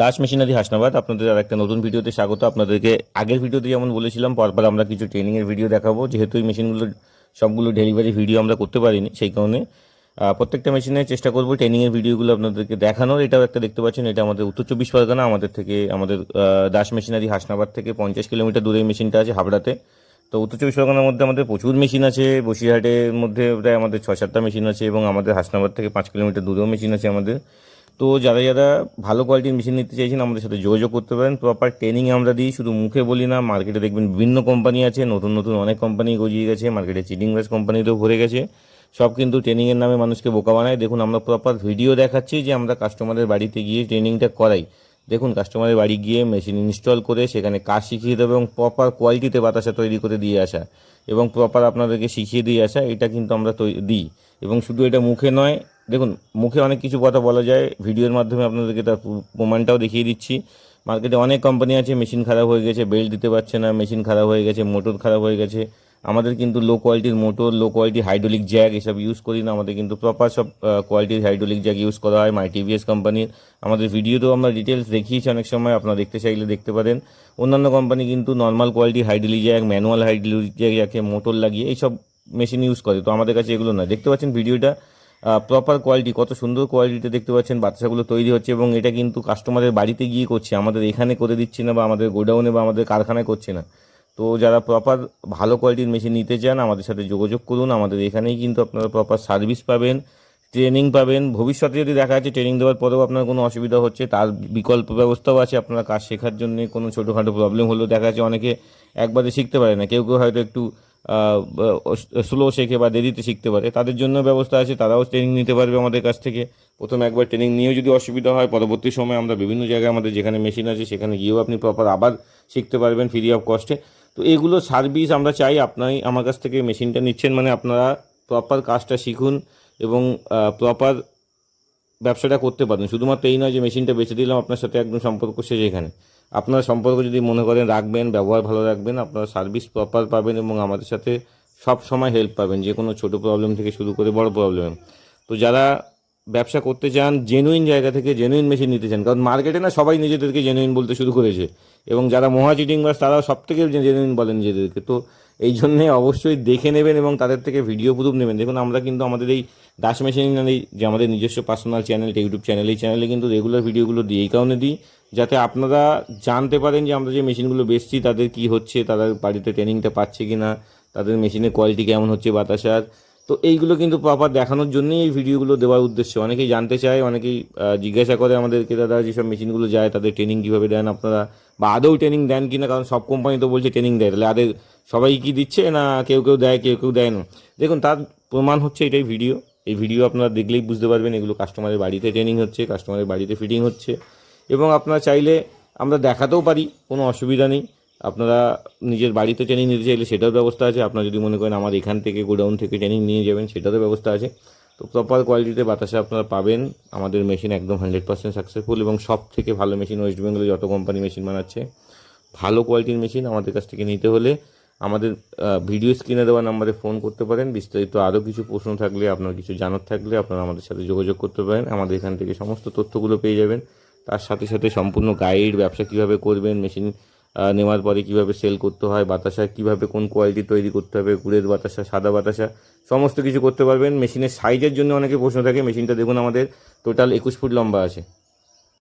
Das machinery Hasnabad আপনাদের আর একটা নতুন ভিডিওতে স্বাগত। আপনাদেরকে আগের ভিডিওতে যেমন বলেছিলাম, পরপর আমরা কিছু ট্রেনিংয়ের ভিডিও দেখাবো। যেহেতু এই মেশিনগুলো সবগুলো ডেলিভারি ভিডিও আমরা করতে পারিনি, সেই কারণে প্রত্যেকটা মেশিনের চেষ্টা করব ট্রেনিংয়ের ভিডিওগুলো আপনাদেরকে দেখানোর। এটাও একটা দেখতে পাচ্ছেন, এটা আমাদের উত্তর চব্বিশ পরগনা, আমাদের থেকে, আমাদের দাস মেশিনারি হাসনাবাদ থেকে পঞ্চাশ কিলোমিটার দূরে এই মেশিনটা আছে হাবড়াতে। তো উত্তর চব্বিশ পরগনার মধ্যে আমাদের প্রচুর মেশিন আছে, বসিরহাটের মধ্যে প্রায় আমাদের ছয় সাতটা মেশিন আছে এবং আমাদের হাসনাবাদ থেকে পাঁচ কিলোমিটার দূরেও মেশিন আছে আমাদের। তো যারা যারা ভালো কোয়ালিটির মেশিন নিতে চাইছেন, আমাদের সাথে যোগাযোগ করতে পারেন। প্রপার ট্রেনিং আমরা দিই, শুধু মুখে বলি না মার্কেটে দেখবেন বিভিন্ন কোম্পানি আছে, নতুন নতুন অনেক কোম্পানি গজিয়ে গেছে মার্কেটে চিটিং ব্যাস কোম্পানিতেও ভরে গেছে। সব কিন্তু ট্রেনিংয়ের নামে মানুষকে বোকা বানায়। দেখুন, আমরা প্রপার ভিডিও দেখাচ্ছি যে আমরা কাস্টমারের বাড়িতে গিয়ে ট্রেনিংটা করাই। দেখুন কাস্টমারের বাড়ি গিয়ে মেশিন ইনস্টল করে সেখানে কাজ শিখিয়ে দেবে এবং প্রপার কোয়ালিটিতে বাতাসা তৈরি করে দিয়ে আসা এবং প্রপার আপনাদেরকে শিখিয়ে দিয়ে আসা, এটা কিন্তু আমরা দিই। এবং শুধু এটা মুখে নয় দেখুন, মুখে অনেক কিছু কথা বলা যায়। ভিডিওর মাধ্যমে আপনাদেরকে তার প্রমাণটাও দেখিয়ে দিচ্ছি। মার্কেটে অনেক কোম্পানি আছে, মেশিন খারাপ হয়ে গেছে, বেল্ট দিতে পারছে না, মেশিন খারাপ হয়ে গেছে, মোটর খারাপ হয়ে গেছে। আমাদের কিন্তু লো কোয়ালিটির motor low quality hydraulic jack এসব ইউজ করি না, আমাদের কিন্তু প্রপার সব কোয়ালিটির হাইড্রোলিক জ্যাক ইউজ করা হয় মাই টিভিএস কোম্পানির আমাদের ভিডিওতেও আমরা ডিটেলস দেখিয়েছি অনেক সময়, আপনারা দেখতে চাইলে দেখতে পারেন। অন্যান্য কোম্পানি কিন্তু normal quality hydraulic jack manual hydraulic jack যাকে মোটর লাগিয়ে, এইসব মেশিন ইউজ করে। তো আমাদের কাছে এগুলো নয়। দেখতে পাচ্ছেন ভিডিওটা প্রপার কোয়ালিটি কত সুন্দর কোয়ালিটিতে দেখতে পাচ্ছেন, বাচ্চাগুলো তৈরি হচ্ছে এবং এটা কিন্তু কাস্টমারের বাড়িতে গিয়ে করছে। আমাদের এখানে করে দিচ্ছে না বা আমাদের গোডাউনে বা আমাদের কারখানায় করছে না। তো যারা প্রপার ভালো কোয়ালিটির মেশিন নিতে চান, আমাদের সাথে যোগাযোগ করুন। আমাদের এখানেই কিন্তু আপনারা প্রপার সার্ভিস পাবেন ট্রেনিং পাবেন। ভবিষ্যতে যদি দেখা যাচ্ছে ট্রেনিং দেওয়ার পরেও আপনার কোনো অসুবিধা হচ্ছে, তার বিকল্প ব্যবস্থাও আছে আপনারা কাজ শেখার জন্য। কোনো ছোটোখাটো প্রবলেম হলেও দেখা যাচ্ছে অনেকে একবারে শিখতে পারে না। কেউ কেউ হয়তো একটু স্লো শেখে বা দেরিতে শিখতে পারে। তাদের জন্য ব্যবস্থা আছে, তারাও ট্রেনিং নিতে পারবে আমাদের কাছ থেকে। প্রথমে একবার ট্রেনিং নিয়েও যদি অসুবিধা হয়, পরবর্তী সময় আমরা বিভিন্ন জায়গায় আমাদের যেখানে মেশিন আছে, সেখানে গিয়েও আপনি প্রপার আবার শিখতে পারবেন ফ্রি অফ কস্টে তো এগুলো সার্ভিস আমরা চাই আপনাই, আমার কাছ থেকে মেশিনটা নিচ্ছেন মানে আপনারা প্রপার কাজটা শিখুন এবং প্রপার ব্যবসাটা করতে পারেন শুধুমাত্র এই নয় যে মেশিনটা বেছে দিলাম, আপনার সাথে একদম সম্পর্ক শেষ এখানে। আপনার সম্পর্ক যদি মনে করেন রাখবেন, ব্যবহার ভালো রাখবেন, আপনারা সার্ভিস প্রপার পাবেন এবং আমাদের সাথে সব সময় হেল্প পাবেন, যে কোনো ছোটো প্রবলেম থেকে শুরু করে বড় প্রবলেম তো যারা ব্যবসা করতে চান জেনুইন জায়গা থেকে জেনুইন মেশিন নিতে চান, কারণ মার্কেটে না সবাই নিজেদেরকে জেনুইন বলতে শুরু করেছে এবং যারা মহা চিটিং বাস তারাও সব থেকে জেনুইন বলেন নিজেদেরকে। তো এই জন্যে অবশ্যই দেখে নেবেন এবং তাদের থেকে ভিডিও প্রুফ নেবেন। দেখুন, আমরা কিন্তু আমাদের এই দাস মেশিনারি যে আমাদের নিজস্ব পার্সোনাল চ্যানেল ইউটিউব চ্যানেল এই চ্যানেলে কিন্তু রেগুলার ভিডিওগুলো দিই, এই কারণে দিই, যাতে আপনারা জানতে পারেন যে আমরা যে মেশিনগুলো বেচছি, তাদের কি হচ্ছে, তাদের বাড়িতে ট্রেনিংটা পাচ্ছে কি না তাদের মেশিনের কোয়ালিটি কেমন হচ্ছে, বাতাসার। তো এইগুলো কিন্তু প্রপার দেখানোর জন্যই এই ভিডিওগুলো দেওয়ার উদ্দেশ্য। অনেকেই জানতে চায়, অনেকেই জিজ্ঞাসা করে আমাদেরকে দাদা যেসব মেশিনগুলো যায়, তাদের ট্রেনিং কীভাবে দেন আপনারা, বা আদৌ ট্রেনিং দেন কি না কারণ সব কোম্পানি তো বলছে ট্রেনিং দেয়, তাহলে আদের সবাই কি দিচ্ছে না কেউ কেউ দেয়, কেউ কেউ দেয় না। দেখুন, তার প্রমাণ হচ্ছে এটাই ভিডিও এই ভিডিও আপনারা দেখলেই বুঝতে পারবেন এগুলো কাস্টমারের বাড়িতে ট্রেনিং হচ্ছে কাস্টমারের বাড়িতে ফিটিং হচ্ছে এবং আপনারা চাইলে আমরা দেখাতেও পারি, কোনো অসুবিধা নেই। আপনারা নিজের বাড়িতে ট্রেনিং নিতে চাইলে সেটার ব্যবস্থা আছে। আপনারা যদি মনে করেন আমার এখান থেকে গোডাউন থেকে ট্রেনিং নিয়ে যাবেন, সেটারও ব্যবস্থা আছে। তো প্রপার কোয়ালিটিতে বাতাসে আপনারা পাবেন। আমাদের মেশিন একদম হান্ড্রেড পার্সেন্ট সাকসেসফুল এবং সব থেকে ভালো মেশিন ওয়েস্ট বেঙ্গলে যত কোম্পানি মেশিন বানাচ্ছে, ভালো কোয়ালিটির মেশিন আমাদের কাছ থেকে নিতে হলে আমাদের ভিডিও স্ক্রিনে দেওয়া নাম্বারে ফোন করতে পারেন। বিস্তারিত আরও কিছু প্রশ্ন থাকলে, আপনার কিছু জানার থাকলে আপনারা আমাদের সাথে যোগাযোগ করতে পারেন। আমাদের এখান থেকে সমস্ত তথ্যগুলো পেয়ে যাবেন। তার সাথে সাথে সম্পূর্ণ গাইড, ব্যবসা কীভাবে করবেন, মেশিন নেওয়ার পরে কীভাবে সেল করতে হয়, বাতাসা কীভাবে কোন কোয়ালিটি তৈরি করতে হবে, গুড়ের বাতাসা, সাদা বাতাসা, সমস্ত কিছু করতে পারবেন। মেশিনের সাইজের জন্য অনেকে প্রশ্ন থাকে, মেশিনটা দেখুন আমাদের, টোটাল একুশ ফুট লম্বা আছে।